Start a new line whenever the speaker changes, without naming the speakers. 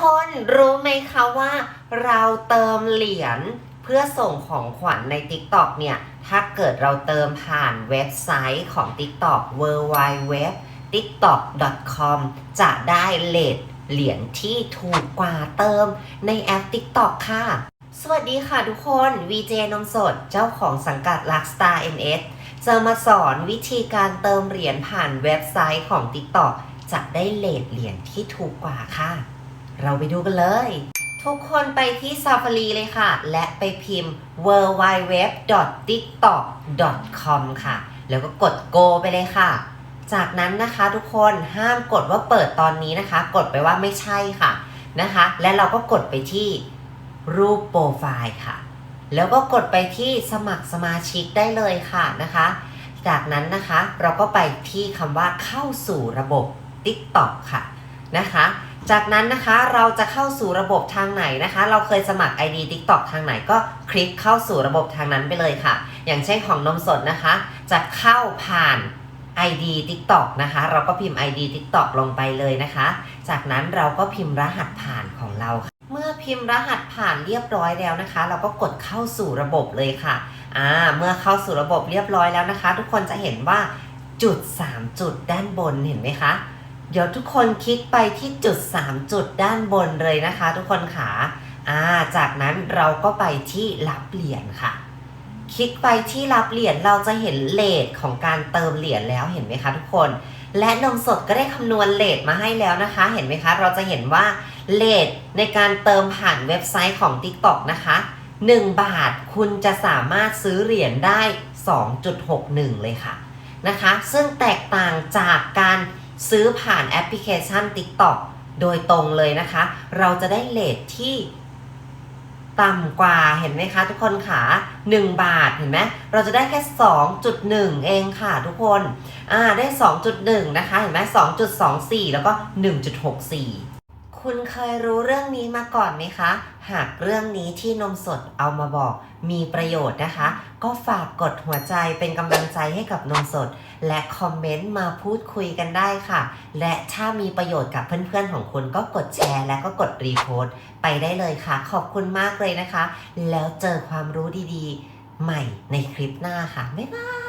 คนรู้ไหมคะว่าเราเติมเหรียญเพื่อส่งของขวัญใน TikTok เนี่ย ถ้าเกิดเราเติมผ่านเว็บไซต์ของ TikTok w w w tiktok com จะได้เลทเหรียญที่ถูกกว่าเติมในแอป TikTok ค่ะ สวัสดีค่ะทุกคน VJ นมสดเจ้าของสังกัด Luckstar MS จะมาสอนวิธีการเติมเหรียญผ่านเว็บไซต์ของ TikTok จะได้เลทเหรียญที่ถูกกว่าค่ะ เราไปดูกันเลย ทุกคนไปที่ Safari เลยค่ะ และไปพิมพ์ w w w t i k t o k c o m ค่ะ แล้วก็กด go ไปเลยค่ะ จากนั้นนะคะทุกคนห้ามกดว่าเปิดตอนนี้นะคะ กดไปว่าไม่ใช่ค่ะนะคะ และเราก็กดไปที่รูปโปรไฟล์ค่ะ แล้วก็กดไปที่สมัครสมาชิกได้เลยค่ะนะคะ จากนั้นนะคะเราก็ไปที่คำว่าเข้าสู่ระบบ TikTok ค่ะนะคะ จากนั้นนะคะเราจะเข้าสู่ระบบทางไหนนะคะ เราเคยสมัคร ID TikTok ทางไหนก็คลิกเข้าสู่ระบบทางนั้นไปเลยค่ะ อย่างเช่นของนมสดนะคะ จะเข้าผ่าน ID TikTok นะคะ เราก็พิมพ์ ID TikTok ลงไปเลยนะคะ จากนั้นเราก็พิมพ์รหัสผ่านของเราค่ะเมื่อพิมพ์รหัสผ่านเรียบร้อยแล้วนะคะ เราก็กดเข้าสู่ระบบเลยค่ะอ่าเมื่อเข้าสู่ระบบเรียบร้อยแล้วนะคะ ทุกคนจะเห็นว่าจุด 3 จุดด้านบนเห็นไหมคะ เดี๋ยวทุกคนคลิกไปที่จุด 3 จุดด้านบนเลยนะคะ ทุกคนขาอ่าจากนั้นเราก็ไปที่รับเหรียญค่ะ คลิกไปที่รับเหรียญเราจะเห็นเลทของการเติมเหรียญแล้วเห็นไหมคะทุกคน และนมสดก็ได้คำนวณเลทมาให้แล้วนะคะ เห็นไหมคะ เราจะเห็นว่าเลทในการเติมผ่านเว็บไซต์ของ TikTok นะคะ 1 บาทคุณจะสามารถซื้อเหรียญได้ 2.61 เลยค่ะนะคะ ซึ่งแตกต่างจากการ ซื้อผ่านแอปพลิเคชัน TikTok โดยตรงเลยนะคะ เราจะได้เลทที่ต่ำกว่าเห็นไหมคะ ทุกคนค่ะ1บาทเห็นไหมเราจะได้แค่ 2.1 เองค่ะทุกคนอ่าได้ 2.1 นะคะ เห็นไหม2.24 แล้วก็ 1.64 คุณเคยรู้เรื่องนี้มาก่อนไหมคะ หากเรื่องนี้ที่นมสดเอามาบอกมีประโยชน์นะคะ ก็ฝากกดหัวใจเป็นกำลังใจให้กับนมสด และคอมเมนต์มาพูดคุยกันได้ค่ะ และถ้ามีประโยชน์กับเพื่อนๆของคุณก็กดแชร์ และก็กดรีโพสต์ไปได้เลยค่ะ ขอบคุณมากเลยนะคะ แล้วเจอความรู้ดีๆ ใหม่ในคลิปหน้าค่ะ บ๊ายบาย